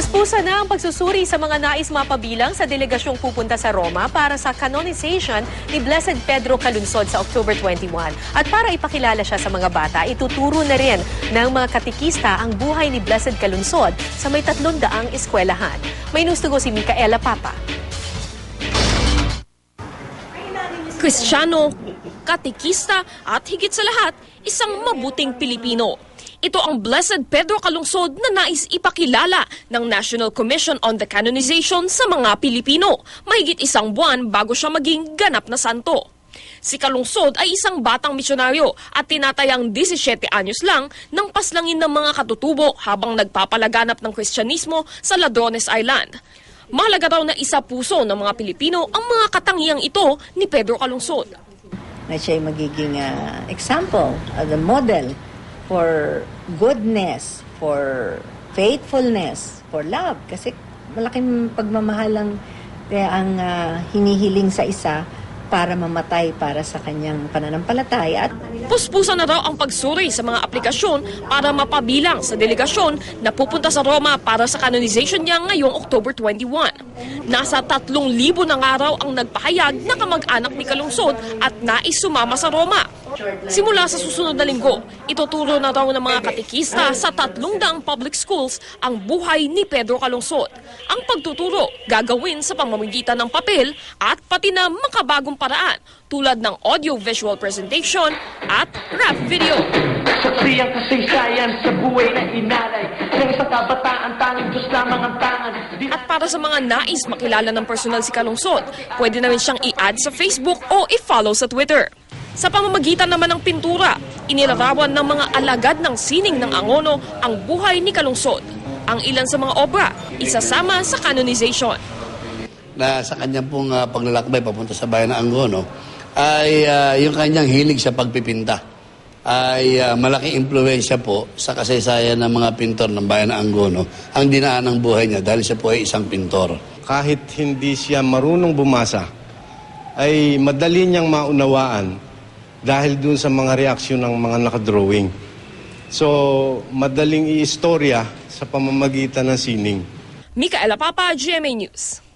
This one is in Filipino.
Puspusa na ang pagsusuri sa mga nais mapabilang sa delegasyong pupunta sa Roma para sa canonization ni Blessed Pedro Calunsod sa October 21. At para ipakilala siya sa mga bata, ituturo na rin ng mga katikista ang buhay ni Blessed Calunsod sa may tatlong daang eskwelahan. May news to go si Micaela Papa. Kristiyano, katikista at higit sa lahat, isang mabuting Pilipino. Ito ang Blessed Pedro Calungsod na nais ipakilala ng National Commission on the Canonization sa mga Pilipino, mahigit isang buwan bago siya maging ganap na santo. Si Kalungsod ay isang batang misyonaryo at tinatayang 17 anyos lang nang paslangin ng mga katutubo habang nagpapalaganap ng Kristyanismo sa Ladrones Island. Mahalaga raw na isa puso ng mga Pilipino ang mga katangiang ito ni Pedro Calungsod. na siya ay magiging ah, example, as a model for goodness, for faithfulness, for love. Kasi malaking pagmamahal ang, eh, ang ah, hinihiling sa isa para mamatay para sa kanyang pananampalataya. At Puspusan na raw ang pagsuri sa mga aplikasyon para mapabilang sa delegasyon na pupunta sa Roma para sa canonization niya ngayong October 21. Nasa 3,000 na nga raw ang nagpahayag na kamag-anak ni Kalungsod at nais sumama sa Roma. Simula sa susunod na linggo, ituturo na raw ng mga katikista sa 300 public schools ang buhay ni Pedro Kalungsod. Ang pagtuturo gagawin sa pamamagitan ng papel at pati na makabagong paraan tulad ng audio-visual presentation at rap video. Saksi ang kasaysayan sa buhay na inalay Ng kabataan, tanging Diyos lamang ang tangan At para sa mga nais makilala ng personal si Kalungsod, pwede na rin siyang i-add sa Facebook o i-follow sa Twitter. Sa pamamagitan naman ng pintura, inilarawan ng mga alagad ng sining ng Angono ang buhay ni Kalungsod. Ang ilan sa mga obra, isasama sa canonization. Na sa kanyang pong ah, paglalakbay papunta sa bayan ng Angono ay ah, yung kanyang hilig sa pagpipinta ay ah, malaking impluensya po sa kasaysayan ng mga pintor ng bayan ng Angono ang dinaan ng buhay niya dahil siya po ay isang pintor. kahit hindi siya marunong bumasa, ay madali niyang maunawaan dahil dun sa mga reaksyon ng mga nakadrawing. So, madaling i-istorya sa pamamagitan ng sining. Mikaela Papa, GMA News.